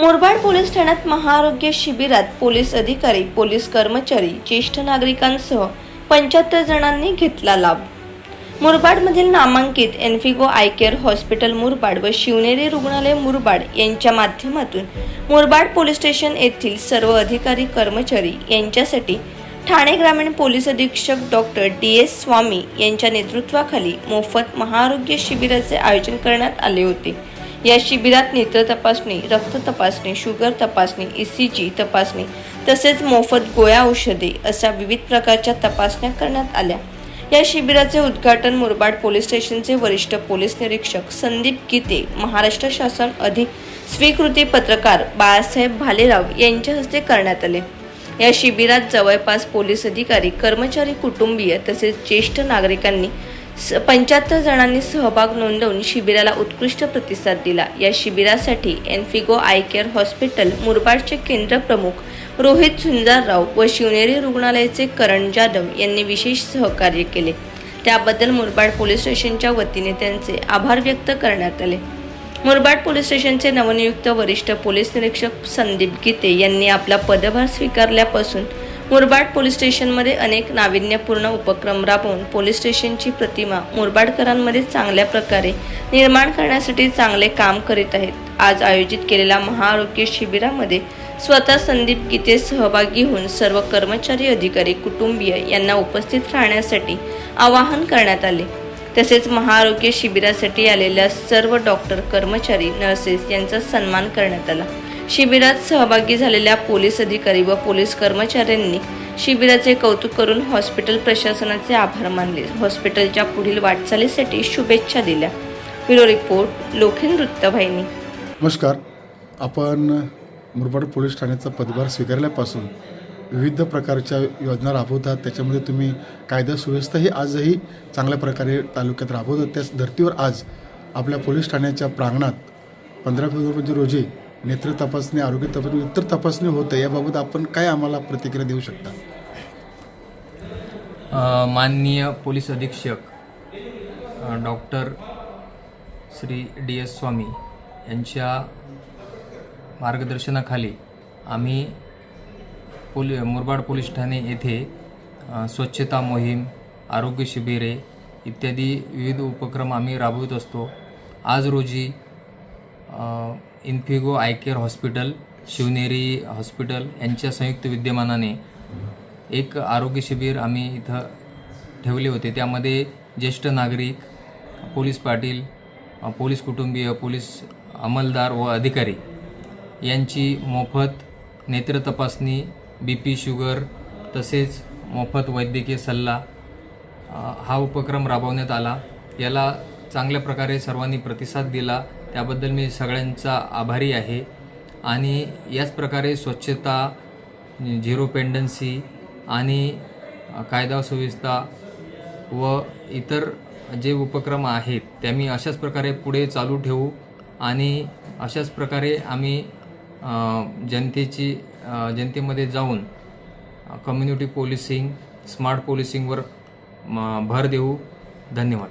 Murbad police ठाण्यात महाआरोग्य शिबिरात पोलीस अधिकारी पोलीस कर्मचारी ज्येष्ठ नागरिकांसह पंच्याहत्तर जणांनी घेतला लाभ. मुरबाडमधील नामांकित Enfigo eye care hospital Murbad व शिवनेरी रुग्णालय मुरबाड यांच्या माध्यमातून मुरबाड पोलीस स्टेशन येथील सर्व अधिकारी कर्मचारी यांच्यासाठी ठाणे ग्रामीण पोलीस अधीक्षक डॉक्टर डी. एस स्वामी यांच्या नेतृत्वाखाली मोफत महाआरोग्य शिबिराचे आयोजन करण्यात आले होते. या शिबिरात नेत्र तपासणी रक्त तपासणी शुगर तपासणी ईसीजी तपासणी तसेच मोफत गोळ्या औषधे अशा विविध प्रकारच्या तपासण्या करण्यात आल्या. या शिबिराचे उद्घाटन मुरबाड पोलीस स्टेशनचे वरिष्ठ पोलीस निरीक्षक संदीप गीते महाराष्ट्र शासन अधिक स्वीकृती पत्रकार बाळासाहेब भालेराव यांच्या हस्ते करण्यात आले. या शिबिरात जवळपास पोलीस अधिकारी कर्मचारी कुटुंबीय तसेच ज्येष्ठ नागरिकांनी पंच्याहत्तर जणांनी सहभाग नोंदवून शिबिराला उत्कृष्ट प्रतिसाद दिला. या शिबिरासाठी एन्फिगो आय केअर हॉस्पिटल मुरबाडचे केंद्र प्रमुख रोहित झुंजारराव व शिवनेरी रुग्णालयाचे करण जाधव यांनी विशेष सहकार्य केले. त्याबद्दल मुरबाड पोलीस स्टेशनच्या वतीने त्यांचे आभार व्यक्त करण्यात आले. मुरबाड पोलीस स्टेशनचे नवनियुक्त वरिष्ठ पोलीस निरीक्षक संदीप गीते यांनी आपला पदभार स्वीकारल्यापासून मुरबाड पोलीस स्टेशनमध्ये अनेक नाविन्यपूर्ण उपक्रम राबवून पोलीस स्टेशनची प्रतिमा मुरबाडकरांमध्ये चांगल्या प्रकारे निर्माण करण्यासाठी चांगले काम करीत आहेत. आज आयोजित केलेल्या महाआरोग्य शिबिरामध्ये स्वतः संदीप गीते सहभागी होऊन सर्व कर्मचारी अधिकारी कुटुंबीय यांना उपस्थित राहण्यासाठी आवाहन करण्यात आले. तसेच महाआरोग्य शिबिरासाठी आलेल्या सर्व डॉक्टर कर्मचारी नर्सेस यांचा सन्मान करण्यात आला. शिबिरात सहभागी झालेल्या पोलीस अधिकारी व पोलीस कर्मचाऱ्यांनी शिबिराचे कौतुक करून हॉस्पिटल प्रशासनाचे आभार मानले. हॉस्पिटलच्या पुढील वाटचालीसाठी शुभेच्छा दिल्या. ब्युरो रिपोर्ट लोखिन वृत्तवाहिनी. नमस्कार. आपण मुरबाड पोलीस ठाण्याचा पदभार स्वीकारल्यापासून विविध प्रकारच्या योजना राबवतात त्याच्यामध्ये तुम्ही कायदा सुव्यवस्थाही आजही चांगल्या प्रकारे तालुक्यात राबवतात त्याच धर्तीवर आज आपल्या पोलीस ठाण्याच्या प्रांगणात पंधरा फेब्रुवारी रोजी नेत्र तपासणी आरोग्य तपासणी इतर तपासणी होतं याबाबत आपण काय आम्हाला प्रतिक्रिया देऊ शकता? माननीय पोलीस अधीक्षक doctor Shri D S Swami यांच्या मार्गदर्शनाखाली आम्ही पोलि मुरबाड पोलीस ठाणे येथे स्वच्छता मोहीम आरोग्य शिबिरे इत्यादी विविध उपक्रम आम्ही राबवत असतो. आज रोजी Infigo eye care hospital Shivneri hospital यांच्या संयुक्त विद्यमानाने एक आरोग्य शिबिर आम्ही इथं ठेवले होते. त्यामध्ये ज्येष्ठ नागरिक पोलीस पाटील पोलीस कुटुंबीय पोलीस अंमलदार व अधिकारी यांची मोफत नेत्र तपासणी बी पी शुगर तसेच मोफत वैद्यकीय सल्ला हा उपक्रम राबवण्यात आला. याला चांगल्या प्रकारे सर्वांनी प्रतिसाद दिला. त्याबद्दल मी सगळ्यांचा आभारी आहे. आणि याच प्रकारे स्वच्छता झिरो पेंडन्सी आणि कायदा सुव्यवस्था व इतर जे उपक्रम आहेत त्या मी अशाच प्रकारे पुढे चालू ठेवू. आणि अशाच प्रकारे आम्ही जनतेची जनतेमध्ये जाऊन कम्युनिटी पोलिसिंग स्मार्ट पोलिसिंगवर म, भर देऊ. धन्यवाद.